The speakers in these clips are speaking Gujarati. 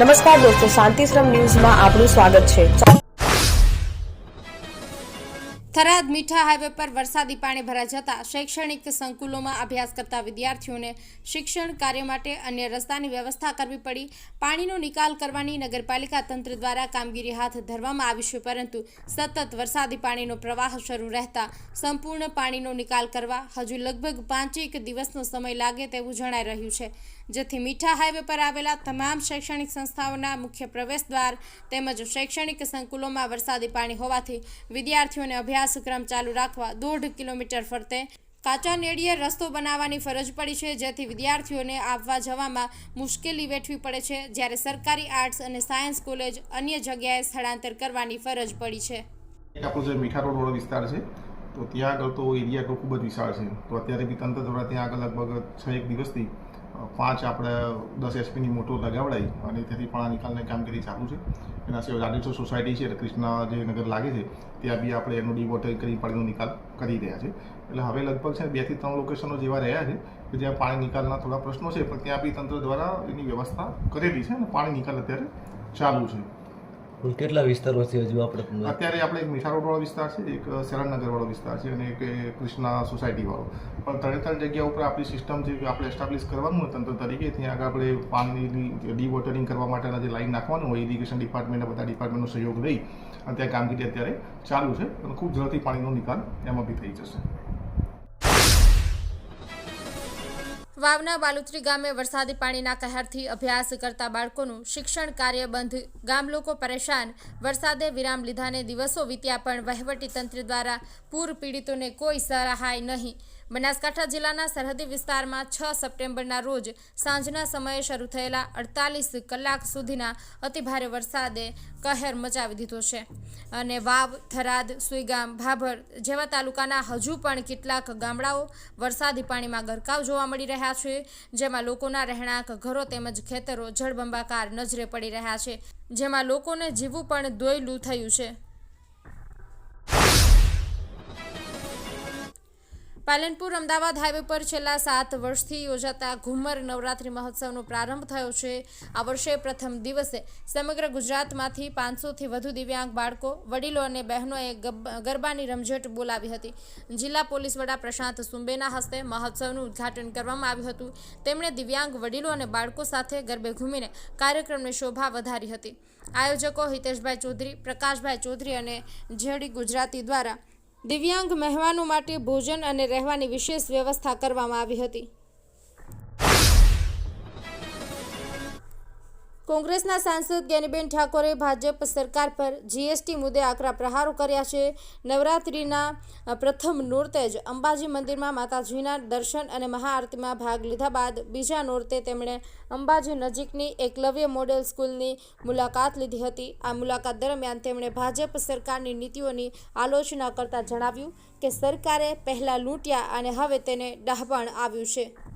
નમસ્કાર દોસ્તો શાંતિશ્રમ ન્યૂઝમાં આપનું સ્વાગત છે. થરાદ મીઠા હાઈવે પર વરસાદી પાણી ભરાઈ જતા શૈક્ષણિક સંકુલોમાં અભ્યાસ કરતા વિદ્યાર્થીઓને શિક્ષણ કાર્ય માટે અન્ય રસ્તાની વ્યવસ્થા કરવી પડી. પાણીનો નિકાલ કરવાની નગરપાલિકા તંત્ર દ્વારા કામગીરી હાથ ધરવામાં આવી છે, પરંતુ સતત વરસાદી પાણીનો પ્રવાહ શરૂ રહેતા સંપૂર્ણ પાણીનો નિકાલ કરવા હજુ લગભગ પાંચેક દિવસનો સમય લાગે તેવું જણાઈ રહ્યું છે. જેથી મીઠા હાઈવે પર આવેલા તમામ શૈક્ષણિક સંસ્થાઓના મુખ્ય પ્રવેશ દ્વાર તેમજ શૈક્ષણિક સંકુલોમાં વરસાદી પાણી હોવાથી વિદ્યાર્થીઓને અભ્યાસક્રમ ચાલુ રાખવા દોઢ કિલોમીટર ફરતે કાચા નેડીએ રસ્તો બનાવવાની ફરજ પડી છે, જેથી વિદ્યાર્થીઓને આવવા જવામાં મુશ્કેલી વેઠવી પડે છે. જ્યારે સરકારી આર્ટ્સ અને સાયન્સ કોલેજ અન્ય જગ્યાએ સ્થળાંતર કરવાની ફરજ પડી છે. આપણો જે મીઠા રોડ વાળો વિસ્તાર છે, તો ત્યાં આગળ તો એરિયા ખૂબ જ વિશાળ છે. તો અત્યારે બી તંત્ર દ્વારા ત્યાં આગળ લગભગ છ એક દિવસથી પાંચ આપણે દસ એસપીની મોટો લગાવડાઈ અને તેથી પણ આ નિકાલની કામગીરી ચાલુ છે. એના સિવાય રાડેશ્વર સોસાયટી છે કૃષ્ણા જે નગર લાગે છે, ત્યાં બી આપણે એનું ડિવોટર કરી પાણીનો નિકાલ કરી રહ્યા છે. એટલે હવે લગભગ છે ને બેથી ત્રણ લોકેશનો જેવા રહ્યા છે કે જ્યાં પાણી નિકાલના થોડા પ્રશ્નો છે, પણ ત્યાં બી તંત્ર દ્વારા એની વ્યવસ્થા કરેલી છે અને પાણી નિકાલ અત્યારે ચાલુ છે. કુલ કેટલા વિસ્તારો છે હજુ આપણે અત્યારે આપણે એક મીઠા રોડ વાળો વિસ્તાર છે, એક વાળો વિસ્તાર છે અને એક કૃષ્ણા સોસાયટી વાળો પણ ત્રણે ત્રણ જગ્યા ઉપર આપણી સિસ્ટમ જે આપણે એસ્ટાબ્લિશ કરવાનું તંત્ર તરીકે, ત્યાં આગળ આપણે પાણીની ડીવોટરિંગ કરવા માટેના જે લાઈન નાખવાનું હોય ઇરિગેશન ડિપાર્ટમેન્ટ બધા ડિપાર્ટમેન્ટનો સહયોગ લઈ અને ત્યાં કામગીરી અત્યારે ચાલુ છે અને ખૂબ ઝડપથી પાણીનો નિકાલ એમાં બી થઈ જશે. વાવના બાલુત્રી ગામે વરસાદી પાણીના કહેરથી અભ્યાસ કરતા બાળકોનું શિક્ષણ કાર્ય બંધ ગામ લોકો પરેશાન. વરસાદે વિરામ લીધાને દિવસો વીત્યા પણ વહીવટી તંત્ર દ્વારા પૂર પીડિતોને કોઈ સહાય નહીં. બનાસકાંઠા જિલ્લાના સરહદી વિસ્તારમાં છ સપ્ટેમ્બરના રોજ સાંજના સમયે શરૂ થયેલા અડતાલીસ કલાક સુધીના અતિભારે વરસાદે કહેર મચાવી દીધો છે. અને વાવ, થરાદ, સુઈગામ, ભાભર જેવા તાલુકાના હજુ પણ કેટલાક ગામડાઓ વરસાદી પાણીમાં ગરકાવ જોવા મળી રહ્યા છે, જેમાં લોકોના રહેણાંક, ઘરો તેમજ ખેતરો જળબંબાકાર નજરે પડી રહ્યા છે, જેમાં લોકોને જીવવું પણ દોયલું થયું છે. પાલનપુર અમદાવાદ હાઈવે પર છેલ્લા સાત વર્ષથી યોજાતા ઘુમર નવરાત્રિ મહોત્સવનો પ્રારંભ થયો છે. આ વર્ષે પ્રથમ દિવસે સમગ્ર ગુજરાતમાંથી પાંચસોથી વધુ દિવ્યાંગ બાળકો, વડીલો અને બહેનોએ ગરબાની રમઝટ બોલાવી હતી. જિલ્લા પોલીસ વડા પ્રશાંત સુંબેના હસ્તે મહોત્સવનું ઉદ્ઘાટન કરવામાં આવ્યું હતું. તેમણે દિવ્યાંગ વડીલો અને બાળકો સાથે ગરબે ઘૂમીને કાર્યક્રમની શોભા વધારી હતી. આયોજકો હિતેશભાઈ ચૌધરી, પ્રકાશભાઈ ચૌધરી અને જેડી ગુજરાતી દ્વારા દિવ્યાંગ મહેમાનો માટે ભોજન અને રહેવાની વિશેષ વ્યવસ્થા કરવામાં આવી હતી. કોંગ્રેસના સાંસદ જ્ઞાનીબેન ઠાકોરે ભાજપ સરકાર પર જીએસટી મુદ્દે આકરા પ્રહારો કર્યા છે. નવરાત્રિના પ્રથમ નોરતે જ અંબાજી મંદિરમાં માતાજીના દર્શન અને મહાઆરતીમાં ભાગ લીધા બાદ બીજા નોરતે તેમણે અંબાજી નજીકની એકલવ્ય મોડેલ સ્કૂલની મુલાકાત લીધી હતી. આ મુલાકાત દરમિયાન તેમણે ભાજપ સરકારની નીતિઓની આલોચના કરતા જણાવ્યું કે સરકારે પહેલાં લૂંટ્યા અને હવે તેને ડહાપણ આવ્યું છે.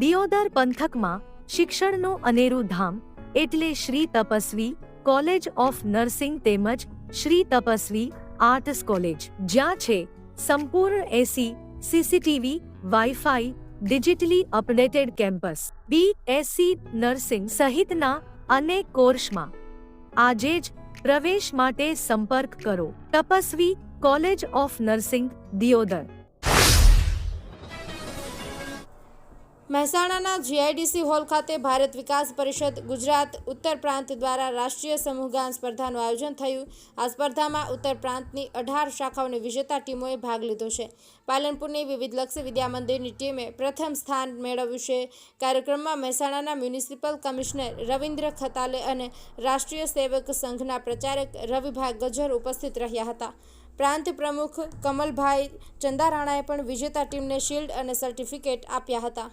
દિયોદર પંથકમાં શિક્ષણનું અનેરું ધામ એટલે Shri Tapasvi college of nursing તેમજ શ્રી તપસ્વી આર્ટસ કોલેજ, જ્યાં છે સંપૂર્ણ AC, CCTV, wifi, digitally updated campus BSc nursing સહિતના અનેક કોર્સમાં. આજે જ પ્રવેશ માટે સંપર્ક કરો. Tapasvi college of nursing, Deodar. મહેસાણાના જીઆઈડીસી હોલ ખાતે ભારત વિકાસ પરિષદ, ગુજરાત ઉત્તર પ્રાંત દ્વારા રાષ્ટ્રીય સમૂહગાન સ્પર્ધાનું આયોજન થયું. આ સ્પર્ધામાં ઉત્તર પ્રાંતની અઢાર શાખાઓની વિજેતા ટીમોએ ભાગ લીધો છે. પાલનપુરની વિવિધલક્ષી વિદ્યા મંદિરની ટીમે પ્રથમ સ્થાન મેળવ્યું છે. કાર્યક્રમમાં મહેસાણાના મ્યુનિસિપલ કમિશનર રવિન્દ્ર ખતાલે અને રાષ્ટ્રીય સેવક સંઘના પ્રચારક રવિભાઈ ગજર ઉપસ્થિત રહ્યા હતા. પ્રાંત પ્રમુખ કમલભાઈ ચંદારાણાએ પણ વિજેતા ટીમને શિલ્ડ અને સર્ટિફિકેટ આપ્યા હતા.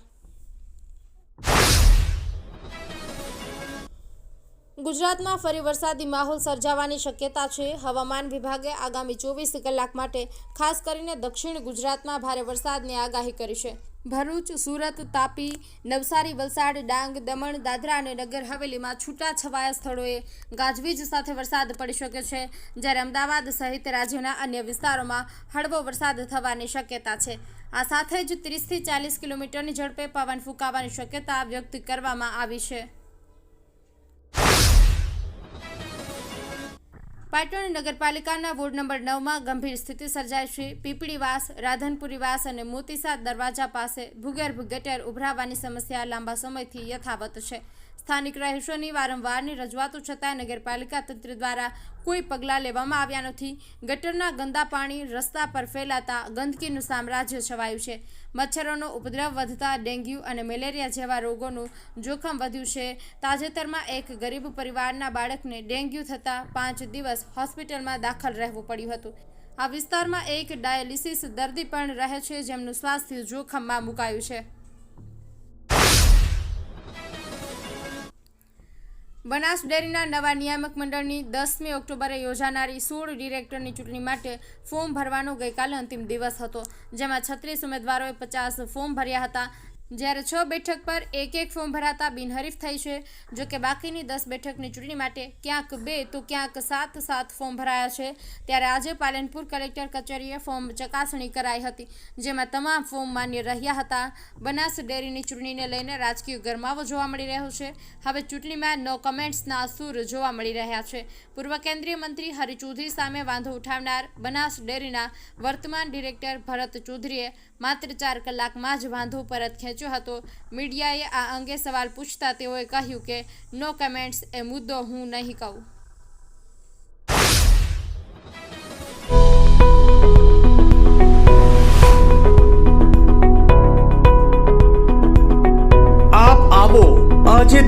ગુજરાતમાં ફરી વરસાદી માહોલ સર્જાવાની શક્યતા છે. હવામાન વિભાગે આગામી ચોવીસ કલાક માટે ખાસ કરીને દક્ષિણ ગુજરાતમાં ભારે વરસાદની આગાહી કરી છે. ભરૂચ, સુરત, તાપી, નવસારી, વલસાડ, ડાંગ, દમણ, દાદરા અને નગર હવેલીમાં છૂટાછવાયા સ્થળોએ ગાજવીજ સાથે વરસાદ પડી શકે છે. જ્યારે અમદાવાદ સહિત રાજ્યના અન્ય વિસ્તારોમાં હળવો વરસાદ થવાની શક્યતા છે. આ સાથે જ ત્રીસથી ચાલીસ કિલોમીટરની ઝડપે પવન ફૂંકાવાની શક્યતા વ્યક્ત કરવામાં આવી છે. પાટણ નગરપાલિકાના વોર્ડ નંબર નવમાં ગંભીર સ્થિતિ સર્જાઈ છે. પીપળીવાસ, રાધનપુરીવાસ અને મોતીસા દરવાજા પાસે ભૂગર્ભ ગટર ઉભરાવાની સમસ્યા લાંબા સમયથી યથાવત છે. સ્થાનિક રહેશોની વારંવારની રજૂઆતો છતાં નગરપાલિકા તંત્ર દ્વારા કોઈ પગલાં લેવામાં આવ્યા નથી. ગટરના ગંદા પાણી રસ્તા પર ફેલાતા ગંદકીનું સામ્રાજ્ય છવાયું છે. મચ્છરોનો ઉપદ્રવ વધતા ડેન્ગ્યુ અને મેલેરિયા જેવા રોગોનું જોખમ વધ્યું છે. તાજેતરમાં એક ગરીબ પરિવારના બાળકને ડેન્ગ્યુ થતાં પાંચ દિવસ હોસ્પિટલમાં દાખલ રહેવું પડ્યું હતું. આ વિસ્તારમાં એક ડાયાલિસિસ દર્દી પણ રહે છે, જેમનું સ્વાસ્થ્ય જોખમમાં મુકાયું છે. બનાસ ડેરીના નવા નિયામક મંડળની દસમી ઓક્ટોબરે યોજાનારી સોળ ડિરેક્ટરની ચૂંટણી માટે ફોર્મ ભરવાનો ગઈકાલે અંતિમ દિવસ હતો, જેમાં છત્રીસ ઉમેદવારોએ પચાસ ફોર્મ ભર્યા હતા. જ્યારે છ બેઠક પર એક એક ફોર્મ ભરાતા બિનહરીફ થઈ છે. જો કે બાકીની દસ બેઠકની ચૂંટણી માટે ક્યાંક બે તો ક્યાંક સાત સાત ફોર્મ ભરાયા છે. ત્યારે આજે પાલનપુર કલેક્ટર કચેરીએ ફોર્મ ચકાસણી કરાઈ હતી, જેમાં તમામ ફોર્મ માન્ય રહ્યા હતા. બનાસ ડેરીની ચૂંટણીને લઈને રાજકીય ગરમાવો જોવા મળી રહ્યો છે. હવે ચૂંટણીમાં નો કમેન્ટ્સના સૂર જોવા મળી રહ્યા છે. પૂર્વ કેન્દ્રીય મંત્રી હરિ ચૌધરી સામે વાંધો ઉઠાવનાર બનાસ ડેરીના વર્તમાન ડિરેક્ટર ભરત ચૌધરીએ માત્ર ચાર કલાકમાં જ વાંધો પરત ખેંચ્યો. હતો. મીડિયાએ આ અંગે સવાલ પૂછતા તેઓએ કહ્યું કે, નો કમેન્ટ્સ, એ મુદ્દો હું નહીં કહું. આપ આવો આજે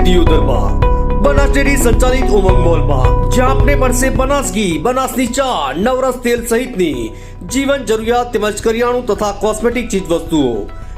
આપને મળશે બનાસ બનાસની ચા, નવરસ તેલ સહિતની જીવન જરૂરિયાત તેમજ કરિયાણું તથા કોસ્મેટિક ચીજ વસ્તુઓ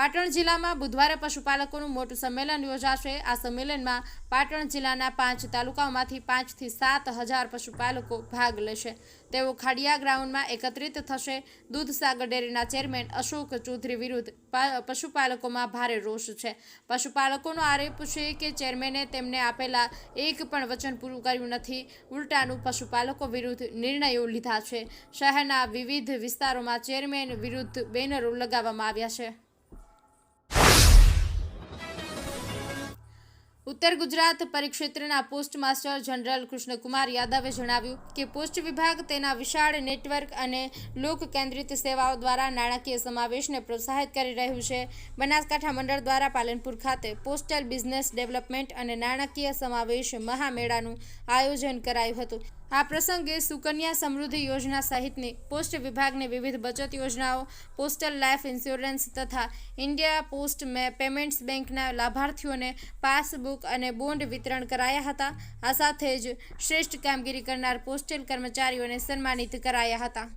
પાટણ જિલ્લામાં બુધવારે પશુપાલકોનું મોટું સંમેલન યોજાશે. આ સંમેલનમાં પાટણ જિલ્લાના પાંચ તાલુકાઓમાંથી પાંચથી સાત હજાર પશુપાલકો ભાગ લેશે. તેઓ ખાડિયા ગ્રાઉન્ડમાં એકત્રિત થશે. દૂધસાગર ડેરીના ચેરમેન અશોક ચૌધરી વિરુદ્ધ પશુપાલકોમાં ભારે રોષ છે. પશુપાલકોનો આરોપ છે કે ચેરમેને તેમને આપેલા એક પણ વચન પૂરું કર્યું નથી. ઉલટાનું પશુપાલકો વિરુદ્ધ નિર્ણયો લીધા છે. શહેરના વિવિધ વિસ્તારોમાં ચેરમેન વિરુદ્ધ બેનરો લગાવવામાં આવ્યા છે. ઉત્તર ગુજરાત પરિક્ષેત્રના પોસ્ટ માસ્ટર જનરલ કૃષ્ણકુમાર યાદવે જણાવ્યું કે પોસ્ટ વિભાગ તેના વિશાળ નેટવર્ક અને લોક કેન્દ્રિત સેવાઓ દ્વારા નાણાકીય સમાવેશને પ્રોત્સાહિત કરી રહ્યું છે. બનાસકાંઠા મંડળ દ્વારા પાલનપુર ખાતે પોસ્ટલ બિઝનેસ ડેવલપમેન્ટ અને નાણાકીય સમાવેશ મહામેળાનું આયોજન કરાયું હતું. આ પ્રસંગે સુકન્યા સમૃદ્ધિ યોજના સહિતની પોસ્ટ વિભાગની વિવિધ બચત યોજનાઓ, પોસ્ટલ લાઈફ ઇન્સ્યોરન્સ તથા ઇન્ડિયા પોસ્ટ પેમેન્ટ્સ બેંકના લાભાર્થીઓને પાસબુક અને બોન્ડ વિતરણ કરાયા હતા. આ સાથે જ શ્રેષ્ઠ કામગીરી કરનાર પોસ્ટલ કર્મચારીઓને સન્માનિત કરાયા હતા.